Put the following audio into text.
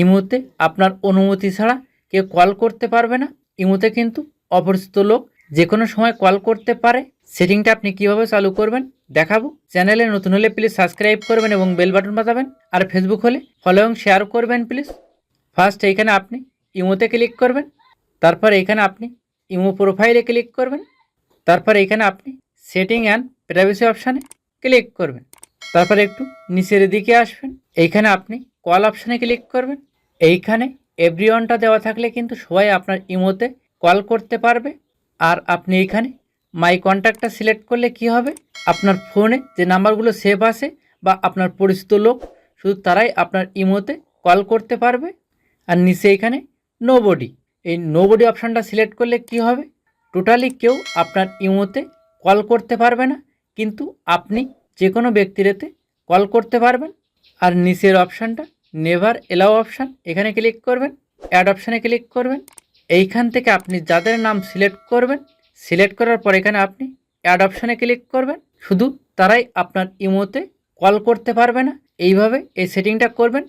ইমোতে আপনার অনুমতি ছাড়া কেউ কল করতে পারবে না। ইমোতে কিন্তু অপরিচিত লোক যে কোনো সময় কল করতে পারে। সেটিংটা আপনি কীভাবে চালু করবেন দেখাবো। চ্যানেলে নতুন হলে প্লিজ সাবস্ক্রাইব করবেন এবং বেল বাটন বাজাবেন। আর ফেসবুক হলে ফলো এবং শেয়ার করবেন প্লিজ ফার্স্ট এইখানে আপনি ইমোতে ক্লিক করবেন। তারপর এইখানে আপনি ইমো প্রোফাইলে ক্লিক করবেন। তারপর এইখানে আপনি সেটিং অ্যান্ড প্রাইভেসি অপশানে ক্লিক করবেন। তারপর একটু নিচের দিকে আসবেন। এইখানে আপনি কল অপশানে ক্লিক করবেন। এইখানে এভরিওয়ানটা দেওয়া থাকলে কিন্তু সবাই আপনার ইমোতে কল করতে পারবে। আর আপনি এইখানে মাই কন্ট্যাক্টটা সিলেক্ট করলে কি হবে? আপনার ফোনে যে নাম্বারগুলো সেভ আছে বা আপনার পরিচিত লোক, শুধু তারাই আপনার ইমোতে কল করতে পারবে। আর নিচে এখানে নো বডি এই নো বডি অপশানটা সিলেক্ট করলে কি হবে? টোটালি কেউ আপনার ইমোতে কল করতে পারবে না, কিন্তু আপনি যে কোনো ব্যক্তির এতে কল করতে পারবেন। আর নিচের অপশানটা নেভার এলাও অপশান এখানে ক্লিক করবেন অ্যাড অপশানে ক্লিক করবেন, এইখান থেকে আপনি যাদের নাম সিলেক্ট করবেন সিলেক্ট করার পর এখানে আপনি অ্যাড অপশানে ক্লিক করবেন, শুধু তারাই আপনার ইমোতে কল করতে পারবে না, এইভাবে এই সেটিংটা করবেন